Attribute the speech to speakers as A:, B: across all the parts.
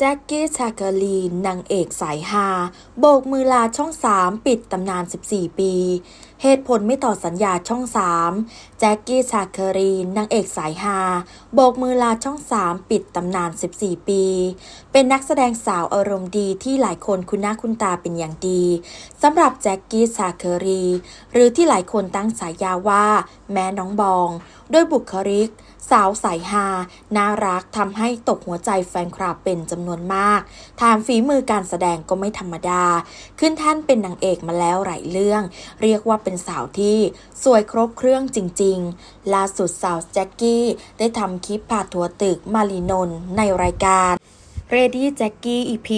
A: แจ็คกี้ชาเกอรีนนางเอกสายฮาโบกมือลาช่อง 3 ปิดตำนาน 14 ปี เหตุผลไม่ต่อสัญญาช่อง 3 แจ็คกี้ชาเกอรีนนางเอกสายฮาโบกมือลาช่อง 3 ปิดตำนาน 14 ปี เป็นนักแสดงสาวอารมณ์ดีที่หลายคนคุ้นหน้าคุ้นตาเป็นอย่างดีสำหรับแจ็คกี้ชาเกอรี หรือที่หลายคนตั้งฉายาว่า แม่น้องบอง ด้วยบุคลิก สาวสายฮาน่ารักทำให้ตกหัวใจแฟนคลับเป็นจำนวนมากถามฝีมือการแสดงก็ไม่ธรรมดา ขึ้นท่านเป็นนางเอกมาแล้วหลายเรื่อง เรียกว่าเป็นสาวที่ สวยครบเครื่องจริง ๆ ล่าสุดสาวแจ็คกี้ได้ทำคลิปผ่าทัวตึกมารีนนท์ในรายการเรดี้แจ็คกี้ EP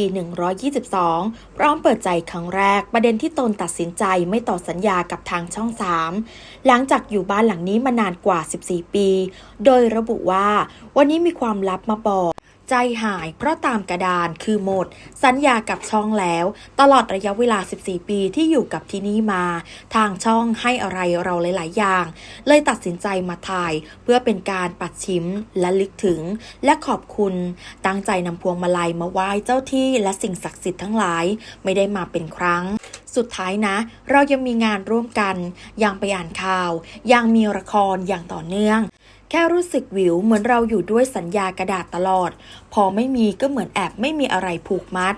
A: 122 พร้อมเปิดใจครั้งแรกประเด็นที่ตนตัดสินใจไม่ต่อสัญญากับทางช่อง 3 หลังจากอยู่บ้านหลังนี้มานานกว่า 14 ปี โดยระบุว่า วันนี้มีความลับมาบอก ใจหายเพราะตามกระดานคือหมด สัญญากับช่องแล้ว ตลอดระยะเวลา 14 ปีที่อยู่กับที่นี่มา ทางช่องให้อะไรเราหลาย ๆ อย่าง เลยตัดสินใจมาถ่าย เพื่อเป็นการปัดชิมและลึกถึง และขอบคุณ ตั้งใจนำพวงมาลัยมาไหว้เจ้าที่และสิ่งศักดิ์สิทธิ์ทั้งหลาย ไม่ได้มาเป็นครั้งสุดท้ายนะ เรายังมีงานร่วมกัน ยังไปอ่านข่าว ยังมีละครอย่างต่อเนื่อง แค่รู้สึกวิวเหมือนเราอยู่ด้วยสัญญากระดาษตลอด พอไม่มีก็เหมือนแอบไม่มีอะไรผูกมัด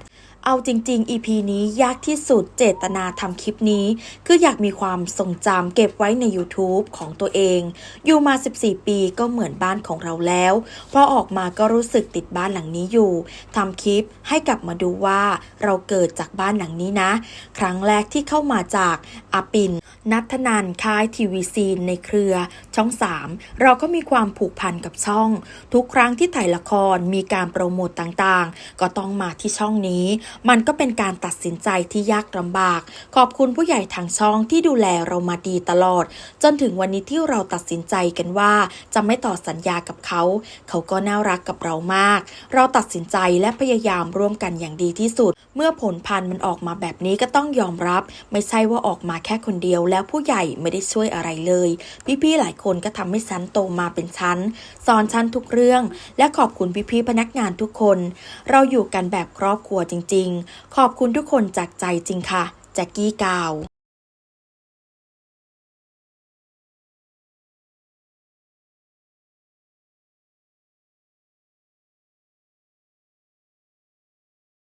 A: เอาจริง ๆ EP นี้ยากที่สุดเจตนาทำคลิปนี้ คืออยากมีความทรงจำเก็บไว้ใน YouTube ของตัวเอง อยู่มา 14 ปีก็เหมือนบ้านของเราแล้วพอออกมาก็รู้สึกติดบ้านหลังนี้อยู่ทำคลิปให้กลับมาดูว่าเราเกิดจากบ้านหลังนี้นะ ครั้งแรกที่เข้ามาจากอาปิน นัทนันค่ายทีวีซีนในเครือ ช่อง 3 เราก็มีความผูกพันกับช่อง ทุกครั้งที่ถ่ายละครมีการโปรโมตต่างๆ ก็ต้องมาที่ช่องนี้ มันก็เป็นการตัดสินใจที่ยากลำบาก ขอบคุณผู้ใหญ่ทางช่องที่ดูแลเรามาดีตลอด จนถึงวันนี้ที่เราตัดสินใจกันว่าจะไม่ต่อสัญญากับเขา เขาก็น่ารักกับเรามาก เราตัดสินใจและพยายามร่วมกันอย่างดีที่สุด เมื่อผลพันธุ์มันออกมาแบบนี้ก็ต้องยอมรับ ไม่ใช่ว่าออกมาแค่คนเดียวแล้วผู้ใหญ่ไม่ได้ช่วยอะไรเลย พี่ๆหลายคนก็ทำให้ฉันโตมาเป็นชั้นสอนฉันทุกเรื่อง และขอบคุณพี่ๆพนักงานทุกคน เราอยู่กันแบบครอบครัวจริง ๆ ขอบคุณทุกคนจากใจจริงค่ะแจ็กกี้กาว